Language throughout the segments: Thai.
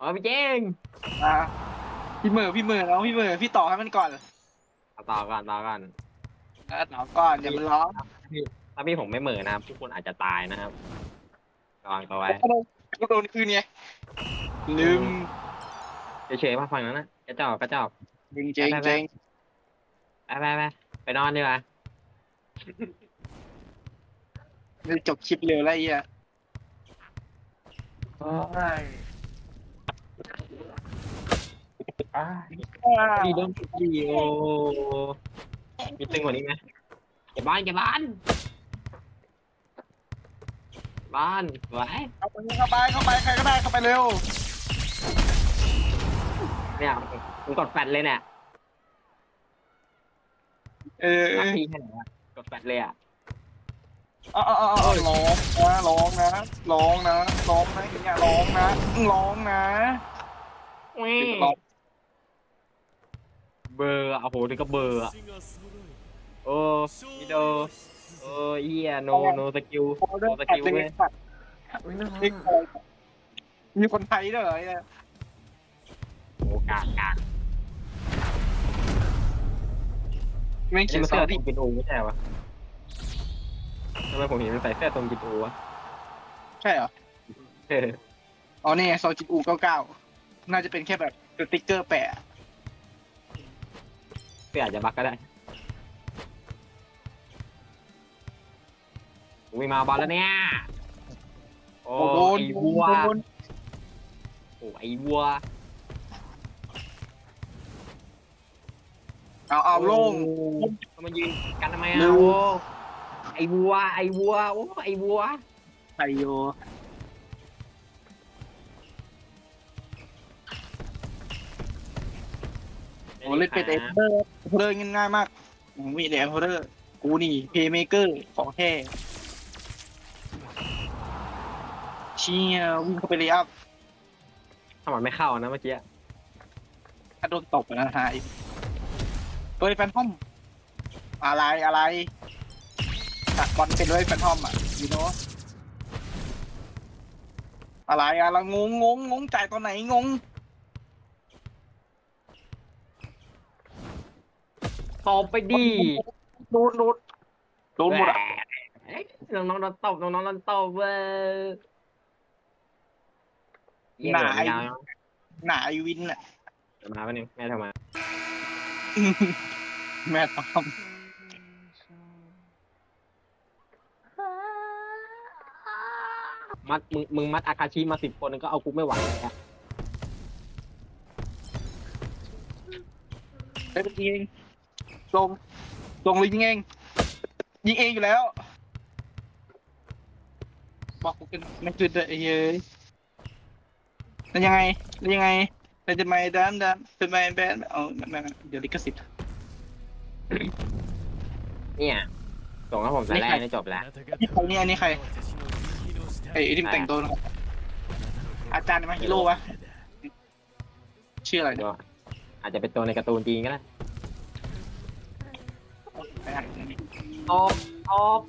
อ๋อพี่เจ้งอะพี่เหมอพี่เหมอน้องพี่เหมอพี่ต่อให้มันก่อนเอาต่อก่อนต่อก่อนเออต่อก่อนอย่ามันร้องถ้าพี่ผมไม่เหม่อนะครับทุกคนอาจจะตายนะครับระวังตัวไว้ก็โดนคืนไงลืมเฉยๆพักผ่อนนั้นนะกระจอกกระจอกจริงจริงจริงไปไปไปไปนอนดีกว่าไม่จบคลิปเร็วแล้วไอ้เหี้ยโอ้ยอ้ายดีโดนดีโอมีตึงกว่านี้ไหมเก็บบ้านเก็บบ้าน บ้านไว้เข้าไปเข้าไปเข้าไปใครก็ได้เข้าไปเร็วเนี่ยมึงกดแฟดเลยเนี่ยเออเอรักอพี่แค่ไหนวะกดแฟดเลยอะเอ๋อาเอาร้องนะร้องนะร้องนะร้องนะอย่างเงี้ยร้องนะร้องนะแม่ร้องเบอร์อะโอ้โหนี่ก็เบอร์อะโอ้อีโดโอ้เฮียโนโนสกิลพอเรื่องตัดเลยตัดอุ้ยน่านี่มีคนไทยด้วยเหรอเนี่ยโอ้กากกากไม่นี่เขียนมันเสื้เสื้ออที่ทรงกินอูไม่ใช่เหรอวะทำไมผมเห็นมันใส่เสื้อทรงกินอูวะใช่เหรอเอออ๋อนี่ไงซอจิอูเก้าเก้าน่าจะเป็นแค่แบบสติ๊กเกอร์แปะ เสื้ออาจจะบักก็ได้อุ้ยมาบอลแล้วเนี่ย โอ้โดนไอโดวัวนโดนโอ้ไอวัวเอาเอาโล่งโอ้มันยืนกันทำไมเร็อะวโอ้ไอวัว ไอวัว โอ้ไอวัวไทยโย โอ้เล่นเป็นเอเดอร์เอเดอร์ง่ายๆมากผมมีแต่เอเดอร์กูนี่เพย์เมเกอร์ของแท้เชี่ยวิ่งเข้าไปเลยอัพถ้ามันไม่เข้านะเมื่อกี้ถ้าโดนตบอะนะฮะตัวแฟนทอมอะไรอะไรตักบอลเป็นด้วยแฟนทอมอะยูโนอะไรอะไรงงงงงงจ่ายตอนไหนงง ตบไปดีโดนโดนโดนหมดอะน้องน้องๆโดนตบน้องน้องๆโดนตบเว้ยเยี่ยมเลยยาวหนาไอวินอะๆมาแป๊บนึงแม่โทรมา แม่ทอมมัดมึงมึงมัดอาคาชิมาสิบคนก็เอากูไม่ไหวเลยอะได้เป็นยิงเอง ลง ลงเลยยิงเอง ยิงเองอยู่แล้ว บอกกูเป็นไม่คือไอ้เย้ยแล้วยังไงแล้วยังไงแล้วจะไม่ดันดันเป็นไม่แบนเอาไม่ไม่ไม่เดี๋ยวลิขสิทธิ์ เนี่ยส่งให้ผมแต่แรกนี่จบแล้วนี่ใครเนี่ยอันนี้ใครไอ้ไอ้ที่มันแต่งตัวนะครับอาจารย์มาฮิโร่วะชื่ออะไรเนี่ยก็อาจจะเป็นตัวในการ์ตูนจีนก็ได้ ไปอ่านตบตบ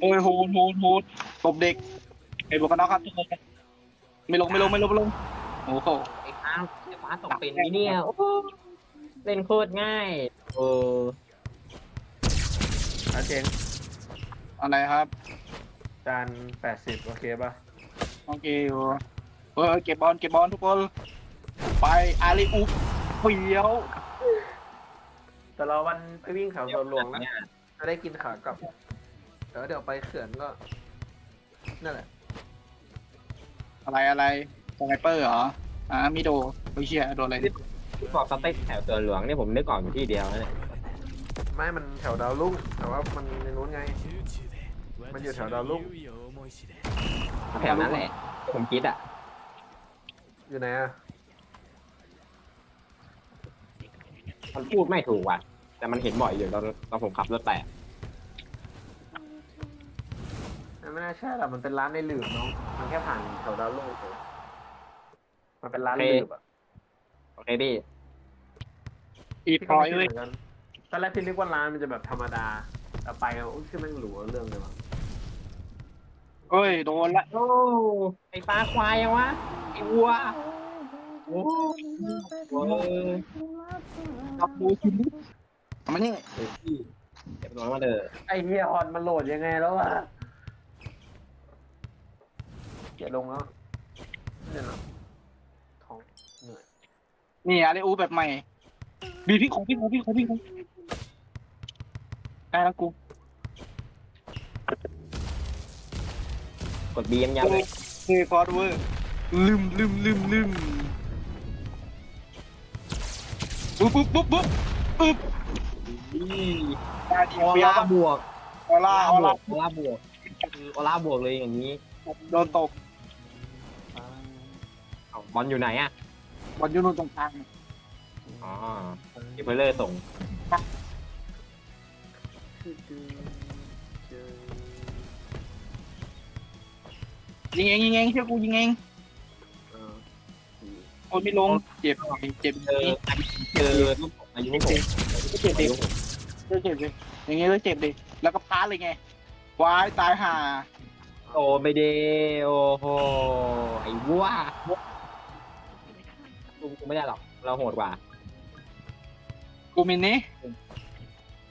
โอ้ยโหดโหดโหดตบเด็กไอ้บวกกันน็อกครับทุกคนไม่ลงไม่ลงไม่ลงไม่ลงโอ้โหไอ้ฟ้าไอ้ฟ้าตกเป็นนี่เนี่ยโอ้โหเล่นโคตรง่ายเอออาเจงอะไรครับ จานแปดสิบโอเคป่ะโอเคอยู่เออเก็บบอลเก็บบอลทุกคน ไปอาลีอุปเปียว แต่เราวันไปวิ่งเขาสวนหลวงนะเนี่ยจะได้กินขากลับเดี๋ยวเดี๋ยวไปเขื่อนก็นั่นแหละอะไรอะไรสไนเปอร์เหรออ่ามิโดโอ้ยเชี่ยโดนอะไรดิที่บอกสเต็กแถวตัวหลวงเนี่ยผมนึกออกอยู่ที่เดียวนะเนี่ยไม่มันแถวดาวลุ่งแต่ว่ามันในนู้นไง มันอยู่แถวดาวลุ่งแถวนั้นแหละที่ผมคิดอะ อยู่ไหนอะ มันพูดไม่ถูกว่ะ แต่มันเห็นบ่อยอยู่ตอนตอนผมขับรถไปอะมันไม่น่าใช่หรอกมันเป็นร้านในหลืบน้อง มันแค่ผ่านแถวดาวลุ่งเฉยมันเป็นร้านหลืบอะโอเคพี่อีพี่พอยก็เว้ไม่ยคิดเหมือนกันตอนแรกพี่นึกว่าร้านมันจะแบบธรรมดา แต่ไปแล้วอุ้ยชื่อแม่งหรูเอาเรื่องเลยว่ะเอ้ยโดนละโอ้ไอ้ปลาควายยังวะไอ้วัว โอ้โหรับดูชิ้นเอามานี่เฮ้ยพี่เก็บตัวมาเด้อไอเฮียฮอนมันโหลดยังไงแล้ววะเกียดลงแล้วเนี่ยนะท้องเหนื่อยนี่อะไรอูแบบใหม่บีพี่ของพี่ของพี่ของพี่ของได้แล้วกูกดบีมย้ำเลย เฮ้ยคอร์เวอร์ลืมลืมลืมลืม ปุ๊บปุ๊บปุ๊บปุ๊บปุ๊บได้ดีออเปียร่าบวกอออร่าอร่าออบวร่ากออร่าบวกคือออร่าบวกเลยอย่างนี้โดนตกเอ้าบอลอยู่ไหนอะบอลอยูนูนตรงกลางอ๋อดิเพลเลอร์ส่งยิงเองยิงเองเชื่อกูยิงเอง โอ้ยไม่ลง เจ็บเจ็บเจอเจอลูกผมอายุผมเจ็บดิ เจ็บดิ อย่างเงี้ยก็เจ็บดิ แล้วก็พาเลยไงวายตายห่าโอ้ไปเดโอ้โหไอ้วัวกูกูไม่ได้หรอก เราโหดกว่า กูมินนี่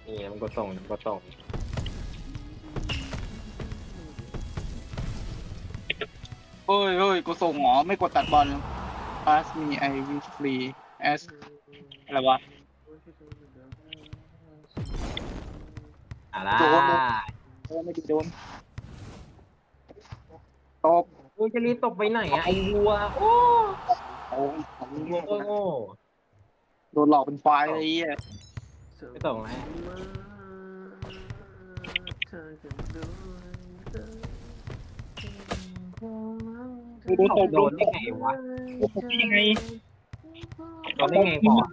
นี่มันกดส่งมันกดส่งเฮ้ยเฮ้ยกูส่งหมอไม่กดตัดบอล pass me I will free as อะไรวะอะล่ะโดนโอ้ไม่ดีโดนตบกูจะรีบตกไปไหนอะไอ้วัว โอ้โอ้ยโง่โง่โดนหลอกเป็นควายเลยไอ้เหี้ยไม่ส่งแล้วโดนตบโดนได้ไงวะ โอ้โหยังไงโดนได้ไงก่อน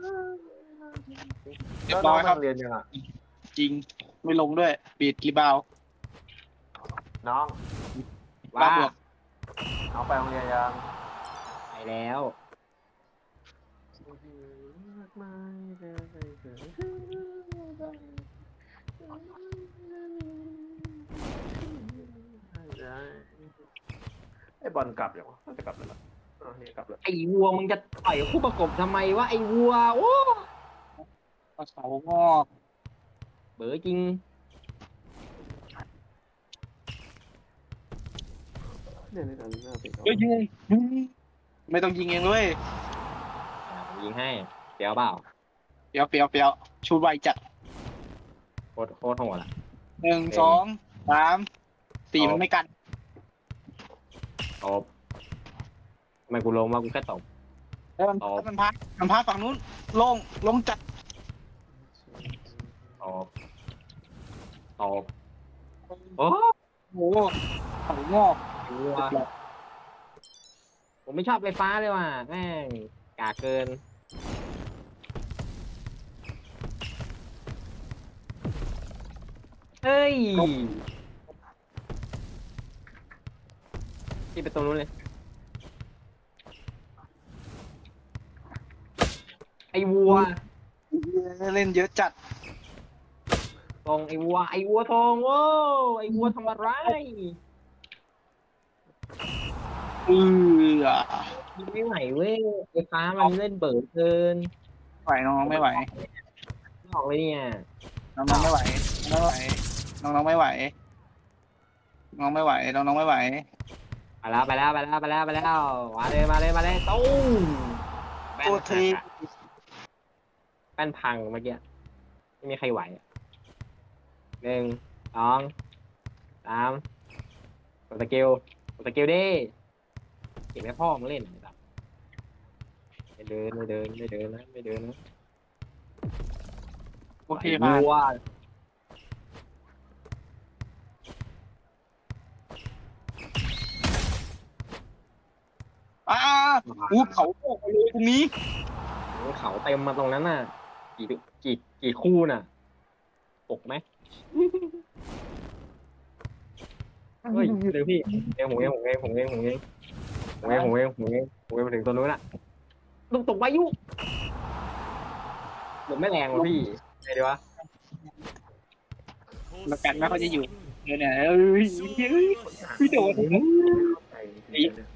เรียบร้อยครับเรียนยังอะจริง ไม่ลงด้วย ปิดรีบาวด์น้องว่าบ้าบวกน้องไปโรงเรียนยังไปแล้วไอ้บอลกลับยังวะน่าจะกลับแล้วล่ะ อ๋อนี่กลับแล้วไอ้วัวมึงจะต่อยคู่ประกบทำไมวะไอ้วัวโอ้เอาเสางอกเบอจริงเนี่ยในการหน้าเป็นเฮ้ยยิงเองยิงไม่ต้องยิงเองเลยอะผมยิงให้เดี๋ยวเปล่าเปียวเปียวเปียวชูไวจัดโคตรโคตรโหดอะหนึ่งสองสามสี่มันไม่กันตบทำ ไมกูลงมากูแค่ตบ แล้วมันอ๋อแล้วมันพักมันพักฝั่งนู้นโลงลงจัดตบตบโอ้โอ้โหเสางอกวัวผมไม่ชอบไฟฟ้าเลยว่ะแม่งกากเกิน เฮ้ยที่ไปตรงนู้นเลย ไอ้วัวเล่นเยอะจัดทองไอ้วัว ไอ้วัวทองโว้วไอ้วัวทำอะไรเออยิงไม่ไหวเว้ยไฟฟ้ามันเล่นเบิดเกินไหวน้องๆไม่ไหวไม่ออกเลยเนี่ยน้องๆไม่ไหว ไม่ไหว น้องๆไม่ไหว น้องไม่ไหว น้องๆไม่ไหว ไปแล้วไปแล้วไปแล้วไปแล้วไปแล้วมาเลยมาเลยมาเลยตุ้มแป้นโอหักทีอะแป้ นพังเมื่อกี้ไม่มีใครไหวอะหนึ่งสองสามกดสกิลกดสกิลดิเก็บให้พ่อมึงเล่นนะครับไม่เดินไม่เดินไม่เดินนะไม่เดินนะโอเคผ่านวัวอ่าอู้เขาโอกไปเลยตรงนี้ เขาเต็มมาตรงนั้นน่ะ กี่กี่กี่คู่น่ะปกไหมเฮ้ยเดี๋ยวพี่เองผมเองผมเองผมเองผมเองผมเองผมเองผมเองผมเองมาถึงตัวนู้นน่ะลูกตกวายุหลบไม่แรงวะพี่ไงดีวะแล้วกันไม่เขาจะอยู่เดี๋ยวเนี่ยเอ้ยเฮ้ยพี่โดนไอ้เหี้ยเนี่ย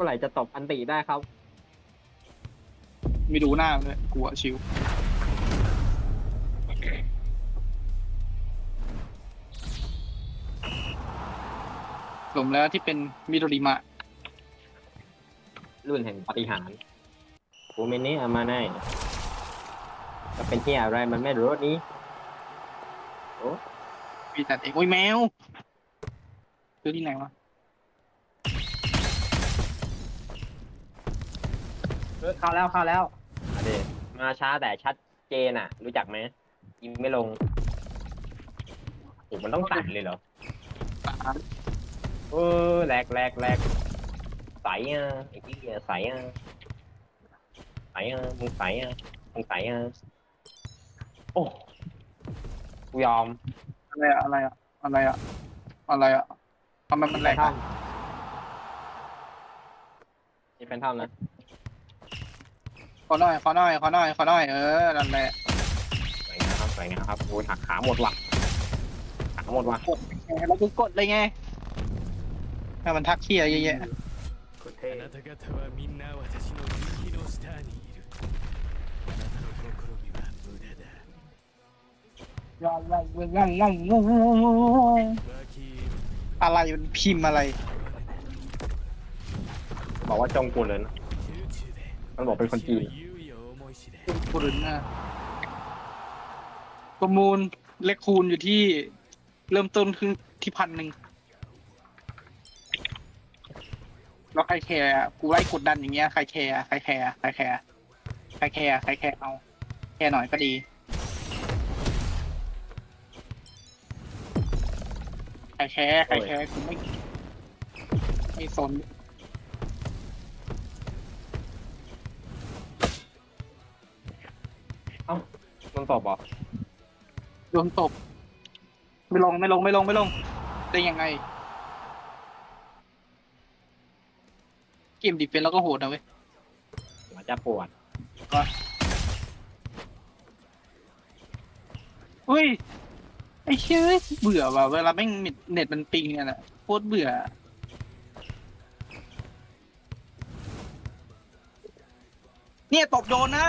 มื่อไหร่จะตบอันติได้ครับ ไม่ดูหน้ามันเลยกลัวชิวสมแล้วที่เป็นมิโดริมะ รุ่นแห่งปาฏิหารย์กูเมนี่อามาไนจะเป็นที่อะไรมันไม่รู้นี้ โอ้มีแต่เอกโอ้ยแมวซื้อที่ไหนวะ เออเข้าแล้วเข้าแล้วอะเด มาช้าแต่ชัดเจนอะ รู้จักไหมยิงไม่ลงโอ้มันต้องสั่นเลยเหรอเออแหลกแหลกแหลกใสอะไอ้ที่ใสอะใสอะมึงใสอะมึงใสอะโอ้กูยอมอะไรอะอะไรอะอะไรอะอะไรอะทำไมมันแหลกทออะมนี่แฟนทอมนะ ขอหน่อยขอหน่อยขอหน่อยขอหน่อยเออนั่นแหละ สวยงามครับสวยงามครับโอ้ยหักขาหมดว่ะขาหมดว่ะ กดไงแล้วกูกดเลยไงให้มันทักเคียเยอะ โคตรเท่ あなた方はみんな私の右の下にいるあなたの試みは無駄だ ๆว่างว่างว่างว่างว่างว่างว่าง バキ อะไรมันพิมพ์อะไร บอกว่าจงกุลเลยนะ 空中で มันบอกเป็นคนจีน 猶予を เป็นปูรินนะประมูลเล็กคูณอยู่ที่เริ่มต้นขึ้นที่พันหนึ่งแล้วใครแคร์กูไล่กดดันอย่างเงี้ยใครแคร์ใครแคร์ใครแคร์ใครแคร์ใครแคร์เอา แคร์หน่อยก็ดีใครแคร์ใครแคร์กูไม่ไม่สน นตอบบอกโดนตบ ไม่ลงไม่ลงไม่ลงไม่ลงได้ยังไง เกมดิเฟนแล้วก็โหดนะเว้ยหัวจะปวดเฮ้ย ไอ้เชื่อเบื่อว่ะเวลาแม่งเน็ตมันปิงอะนะโคตรเบื่อ เนี่ยตบโดนนะ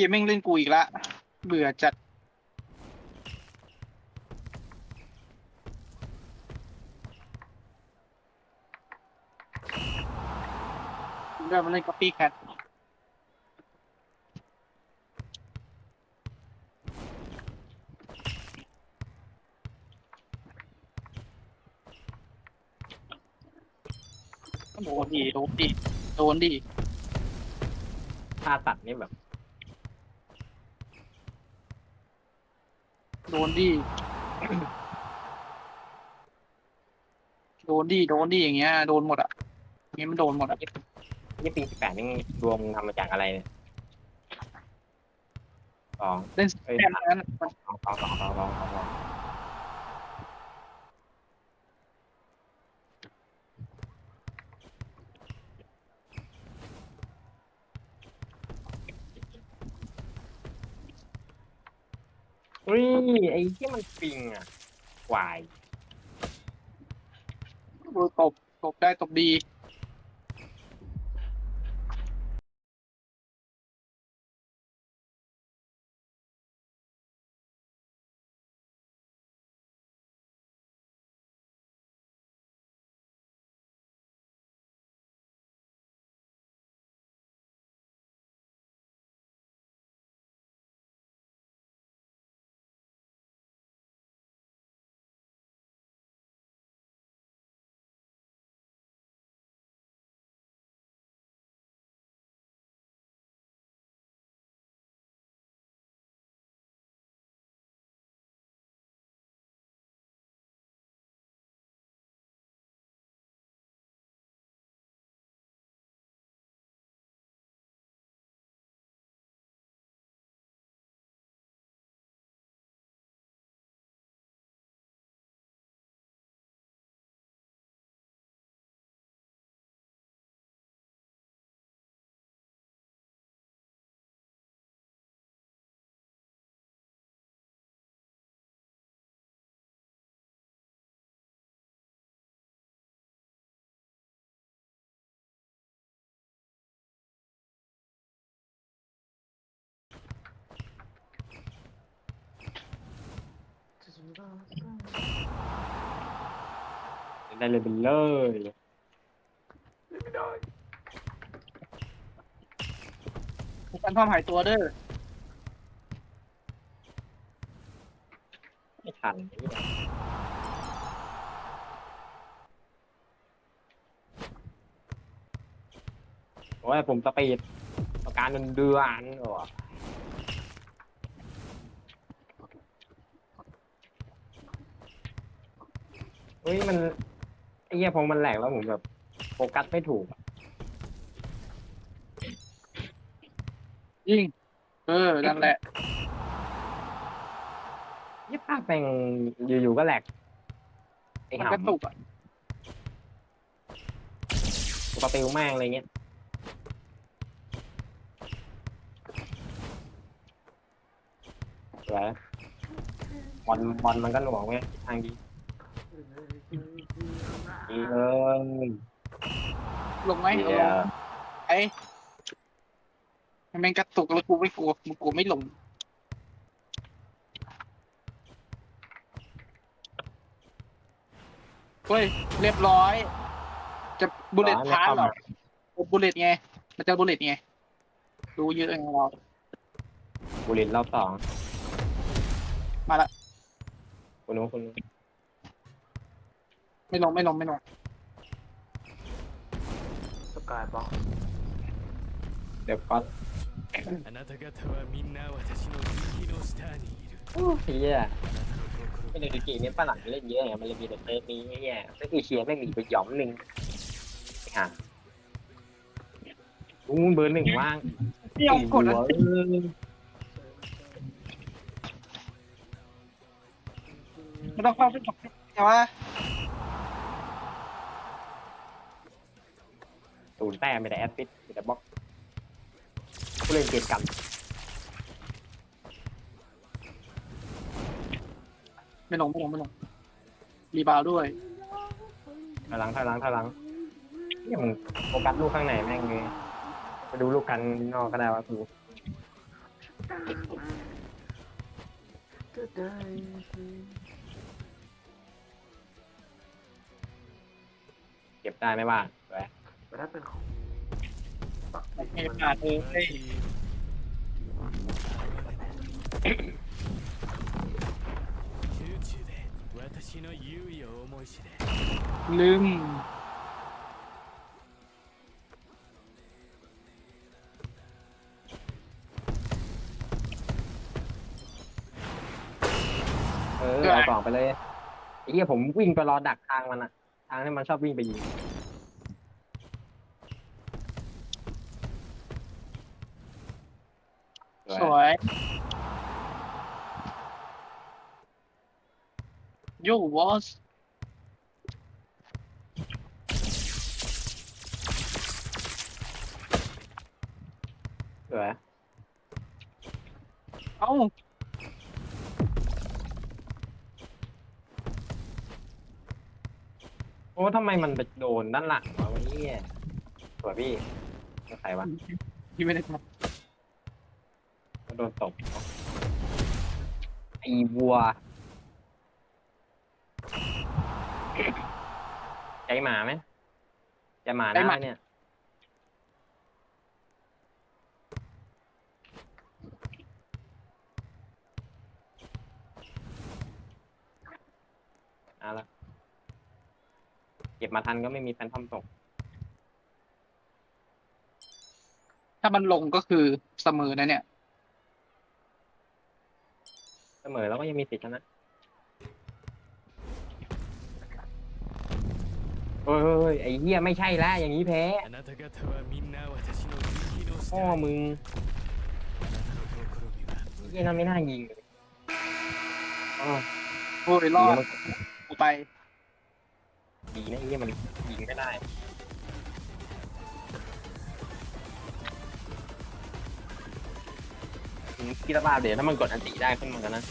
เกมแม่งเล่นกูอีกละ เบื่อจัด เริ่มมาเล่นก๊อปปี้แคทโดนดีโดนดีโดนดี ท่าตัดนี่แบบ โดนดี โดนดี โดนดีอย่างเงี้ย โดนหมดอะอย่างเงี้ยมันโดนหมดอะนี่ปีสิบแปดนี่รวมทำมาจากอะไรเนี่ยสองเล่นแค่นั้นสองสองสองสองสองสอง สองอุ้ยไอ้ที่มันปิงอะวาย ตบ ตบได้ตบดี ได้เลยไปเลยไม่ได้แฟนทอมหายตัวเด้อไม่ทันไอ้เหี้ยโอ้ยผมสปีดประการเดือนๆโอ้ เฮ้ยมันไอ้เหี้ยพอมันแหลกแล้วผมแบบโฟกัสไม่ถูกอะยิงเออ นั่นแหละยี่ภาพแม่งอยู่ๆก็แหลกไอ้มันหำกระตุกอะปกติแม่งอะไรเงี้ยสวยบอลบอลมันก็หน่วงไงทางดี ดีเลยลงไหมเดี๋ยวไอ้แม่งกระตุกแล้วกูไม่กลัวมึงกลัวไม่ลงเฮ้ยเรียบร้อย จะบุลเลตพาร์เหรอบุลเลตไง มันจะบุลเลตไงรู้เยอะไงเราบุรินรอบสองมาละคุณนู้นคุณนู้น ไม่ลงไม่ลงไม่ลง สกายบล็อก เดี๋ยวก็ あなた方はみんな私の右の下にいる เฮีย あなたの心 ไม่ได้ดูกีนี้ฝรั่งเล่นเยอะไงมันเลยมีแต่เทปนี้ไอ้เฮียแล้วอีเชียแม่งหนีไปหย่อมหนึ่งไอ้ห่าอู้เบอร์หนึ่งว่าง ไม่ยอมกด หั นะ วเออ ไม่ต้องเข้าไปกดแต่ว่า ศูนย์แต้มไม่ได้แอสซิสต์มีแต่บล็อกผู้เล่นเกมกันไม่ลงไม่ลงไม่ลงรีบาวด์ด้วยถอยหลังถอยหลังถอยหลังเนี่ยมึงโฟกัสลูกข้างในแม่งเลยไปดูลูกกันนอกก็ได้ว่าครูจะได้เก็บได้ไหมว่าสวยแต่ ถ้าเป็นของปัก ไม่ผ่านเลยเฮ้ย 空中で私の優位を思い知れ ลืม เออเอากล่องไปเลยไอ้เหี้ยผมวิ่งไปรอดักทางมันอะทางที่มันชอบวิ่งไปยิง โย่วอสสวยเอ้าโอ้ทำไมมันไปโดนด้านหลังวะวันนี้สวยพี่ใครวะพี่ไม่ได้ทโดนตบไอ้วัว ใจหมาไหมจะหมาได้เนี่ย เอาละเก็บมาทันก็ไม่มีแฟนทอมตกำถ้ามันลงก็คือเสมอนะเนี่ย เสมอแล้วก็ยังมีสิทธิ์ชนะ เฮ้ยเฮ้ยเฮ้ยไอ้เหี้ยไม่ใช่ละอย่างนี้แพ้ あなた方はみんな私の右の พ่อ 下に มึง あなたの心には เหี้ยนั่นไม่น่ายิงเลยอ๋อ โอ้ยร ดี อด นะ กูไป ดีนะไอ้เหี้ยมันยิงไม่ได้คิดว่าเดี๋ยวถ้ามันกดอันติได้ขึ้นมากันนะ